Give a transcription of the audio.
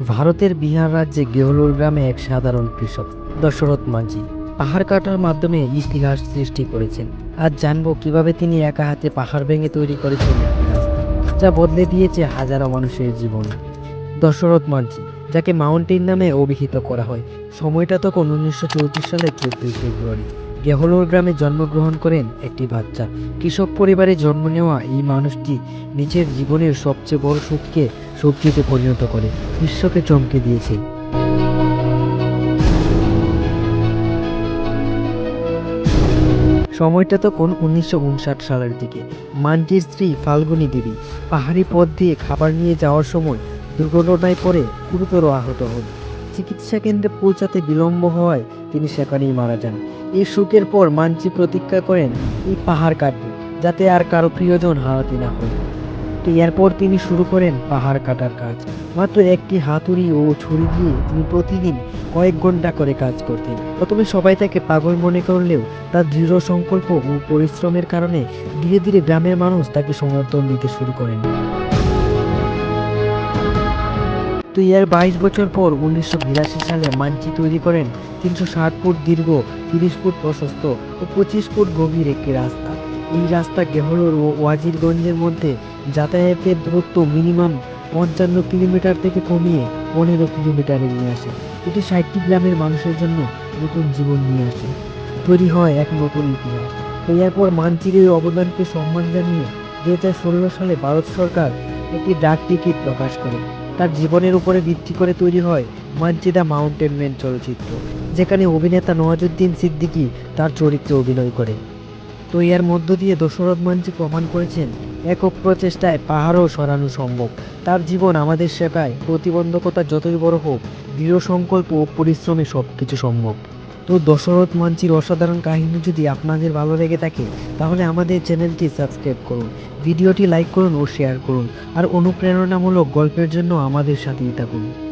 ভারতের বিহার রাজ্যে গেহলোর গ্রামে এক সাধারণ কৃষক, দশরথ মাঝি, পাহাড় কাটার মাধ্যমে ইতিহাস সৃষ্টি করেছেন। আজ জানব কীভাবে তিনি একা হাতে পাহাড় ভেঙে তৈরি করেছেন যা বদলে দিয়েছে হাজারো মানুষের জীবন। দশরথ মাঝি, যাকে মাউন্টেন নামে অভিহিত করা হয়, সময়টা তখন উনিশশো চৌত্রিশ সালের চোদ্দই ফেব্রুয়ারি। গেহলোর গ্রামে জন্মগ্রহণ করেন একটি বাচ্চা। কৃষক পরিবারে জন্ম নেওয়া এই মানুষটি নিজের জীবনের সবচেয়ে বড় সুখকে সবজিতে পরিণত করে, বিশ্বকে চমকে দিয়েছে। সময়টা তখন উনিশশো উনষাট সালের দিকে। মানজির স্ত্রী ফাল্গুনী দেবী পাহাড়ি পথ দিয়ে খাবার নিয়ে যাওয়ার সময় দুর্ঘটনায় পড়ে গুরুতর আহত হন। চিকিৎসা কেন্দ্রে পৌঁছাতে বিলম্ব হওয়ায় তিনি সেখানেই মারা যান। এই শোকের পর মানজি প্রতীক্ষা করেন, এই পাহাড় কাটবে, যাতে আর কারও প্রিয়জন হারাতে না হয়। তো এরপর তিনি শুরু করেন পাহাড় কাটার কাজ। মাত্র একটি হাতুড়ি ও ছুরি দিয়ে তিনি প্রতিদিন কয়েক ঘণ্টা করে কাজ করতেন। প্রথমে সবাই তাকে পাগল মনে করলেও তার দৃঢ় সংকল্প ও পরিশ্রমের কারণে ধীরে ধীরে গ্রামের মানুষ তাকে সমর্থন দিতে শুরু করেন। তো এর বাইশ বছর পর উনিশশো বিরাশি সালে মানচি তৈরি করেন। তিনশো ষাট ফুট দীর্ঘ, তিরিশ ফুট প্রশস্ত ও পঁচিশ ফুট গভীর একটি রাস্তা। এই রাস্তা গেহলোর ও ওয়াজিরগঞ্জের মধ্যে যাতায়াতের দূরত্ব মিনিমাম পঞ্চান্ন কিলোমিটার থেকে কমিয়ে পনেরো কিলোমিটারে নিয়ে আসে। এটি ষাটটি গ্রামের মানুষের জন্য নতুন জীবন নিয়ে আসে। তৈরি হয় এক নতুন ইতিহাস। এরপর মানচিরের অবদানকে সম্মান জানিয়ে দু হাজার ষোলো সালে ভারত সরকার একটি ডাক টিকিট প্রকাশ করে। তার জীবনের উপরে ভিত্তি করে তৈরি হয় মানচিদা মাউন্টেন ম্যান চলচ্চিত্র, যেখানে অভিনেতা নওয়াজুদ্দিন সিদ্দিকি তার চরিত্রে অভিনয় করে তো এর মধ্য দিয়ে দশরথ মানচি প্রমাণ করেছেন, একক প্রচেষ্টায় পাহাড়ও সরানো সম্ভব। তার জীবন আমাদের শেখায় প্রতিবন্ধকতা যতই বড় হোক দৃঢ় সংকল্প ও পরিশ্রমে সব কিছু সম্ভব। তো দশরথ মানচির অসাধারণ কাহিনী যদি আপনাদের ভালো লেগে থাকে, তাহলে আমাদের চ্যানেলটি সাবস্ক্রাইব করুন, ভিডিওটি লাইক করুন ও শেয়ার করুন, আর অনুপ্রেরণামূলক গল্পের জন্য আমাদের সাথেই থাকুন।